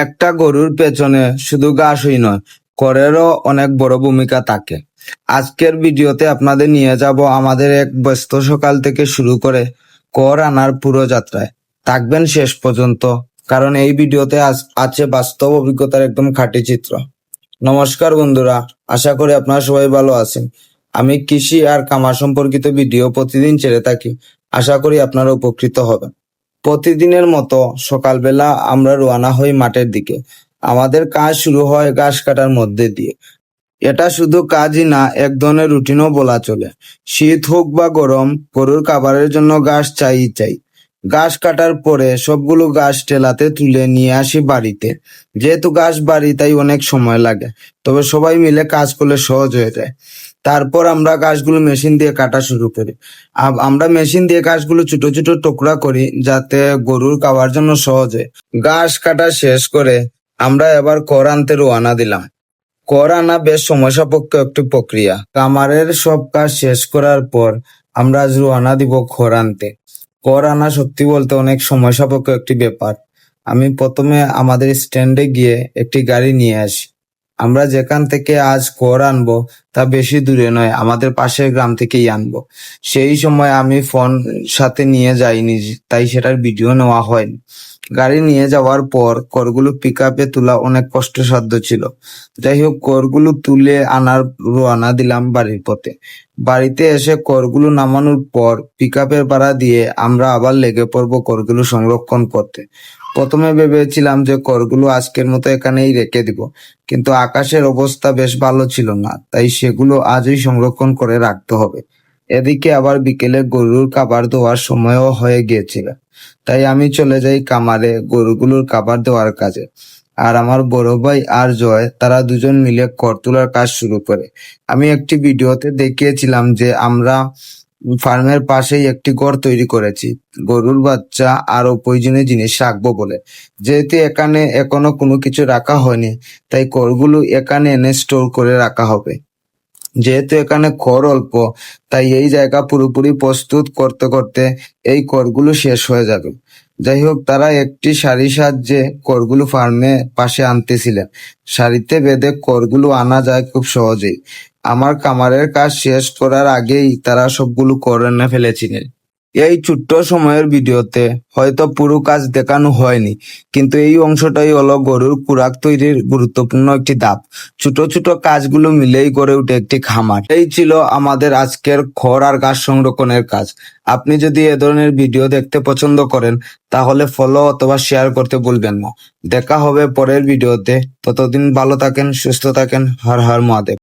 একটা গরুর পেছনে শুধু ঘাসই নয়, করেরও অনেক বড় ভূমিকা থাকে। আজকের ভিডিওতে আপনাদের নিয়ে যাব আমাদের এক ব্যস্ত সকাল থেকে শুরু করে কর আনার পুরো যাত্রায়। থাকবেন শেষ পর্যন্ত, কারণ এই ভিডিওতে আছে বাস্তব অভিজ্ঞতার একদম খাঁটি চিত্র। নমস্কার বন্ধুরা, আশা করি আপনারা সবাই ভালো আছেন। আমি কৃষি আর কামার সম্পর্কিত ভিডিও প্রতিদিন ছেড়ে থাকি। আশা করি আপনারা উপকৃত হবেন। প্রতিদিনের মতো সকালবেলা আমরা রওনা হই মাঠের দিকে। আমাদের কাজ শুরু হয় ঘাস কাটার মধ্যে দিয়ে। এটা শুধু কাজই না, এক ধরনের রুটিনও বলা চলে। শীত হোক বা গরম, গরুর খাবারের জন্য ঘাস চাই চাই। ঘাস কাটার পরে সবগুলো ঘাস টেলাতে তুলে নিয়ে আসি বাড়িতে। যেহেতু ঘাস বাড়ি, তাই অনেক সময় লাগে। তবে সবাই মিলে কাজ করলে সহজ হয়ে যায়। তারপর আমরা ঘাসগুলো মেশিন দিয়ে কাটা শুরু করি। আমরা মেশিন দিয়ে গাছগুলো ছোট ছোট টুকরা করি যাতে গরুর খাওয়ার জন্য সহজে। ঘাস কাটা শেষ করে আমরা এবার কর আনতে রোয়ানা দিলাম। কর আনা বেশ সময় একটি প্রক্রিয়া। কামারের সব কাজ শেষ করার পর আমরা আজ রোয়ানা দিব খড় আনতে। কর আনা সত্যি বলতে অনেক সময় সাপেক্ষ একটি ব্যাপার। আমি প্রথমে আমাদের স্ট্যান্ডে গিয়ে একটি গাড়ি নিয়ে আসি। আমরা যেখান থেকে আজ কর আনব তা বেশি দূরে নয়, আমাদের পাশের গ্রাম থেকেই আনব। সেই সময় আমি ফোন সাথে নিয়ে যাইনি, তাই সেটার ভিডিও নেওয়া হয়নি। গাড়ি নিয়ে যাওয়ার পর করগুলো পিক আপে তোলা অনেক কষ্টসাধ্য ছিল। যাই হোক, করগুলো তুলে আনার রওনা দিলাম বাড়ির পথে। বাড়িতে এসে করগুলো নামানোর পর পিক আপের ভাড়া দিয়ে আমরা আবার লেগে পড়ব করগুলো সংরক্ষণ করতে। প্রথমে ভেবেছিলাম যে করগুলো আজকের মতো এখানেই রেখে দিব, কিন্তু আকাশের অবস্থা বেশ ভালো ছিল না, তাই সেগুলো আজই সংরক্ষণ করে রাখতে হবে। এদিকে আবার বিকেলে গরুর খাবার দেওয়ার সময়ও হয়ে গিয়েছিল। তাই আমি চলে যাই কামারে গরুগুলোর খাবার দেওয়ার কাজে। আর আমার বড় ভাই আর জয়, তারা দুজন মিলে কর তোলার কাজ শুরু করে। আমি একটি ভিডিওতে দেখিয়েছিলাম যে আমরা ফার্মের পাশেই একটি ঘর তৈরি করেছি। গরুর বাচ্চা আর প্রয়োজনীয় জিনিস রাখব বলে। যেহেতু এখানে এখনও কোনো কিছু রাখা হয়নি, তাই করগুলো এখানে এনে স্টোর করে রাখা হবে। যেহেতু এখানে খড় অল্প, তাই এই জায়গা পুরোপুরি প্রস্তুত করতে করতে এই করগুলো শেষ হয়ে যাবে। যাই হোক, তারা একটি শাড়ি সাহায্যে করগুলো ফার্মে পাশে আনতেছিলেন। শাড়িতে বেঁধে করগুলো আনা যায় খুব সহজেই। আমার কামারের কাজ শেষ করার আগেই তারা সবগুলো কর এনে ফেলেছিলেন। এই ছোট্ট সময়ের ভিডিওতে হয়তো পুরো কাজ দেখানো হয়নি, কিন্তু এই অংশটাই হলো গরুর কুরাক তৈরির গুরুত্বপূর্ণ একটি ধাপ। ছোট ছোট কাজগুলো মিলেই গড়ে উঠে একটি খামার। এই ছিল আমাদের আজকের খড় আর গাছ সংরক্ষণের কাজ। আপনি যদি এ ধরনের ভিডিও দেখতে পছন্দ করেন, তাহলে ফলো অথবা শেয়ার করতে ভুলবেন না। দেখা হবে পরের ভিডিওতে। ততদিন ভালো থাকেন, সুস্থ থাকেন। হর হর মহাদেব।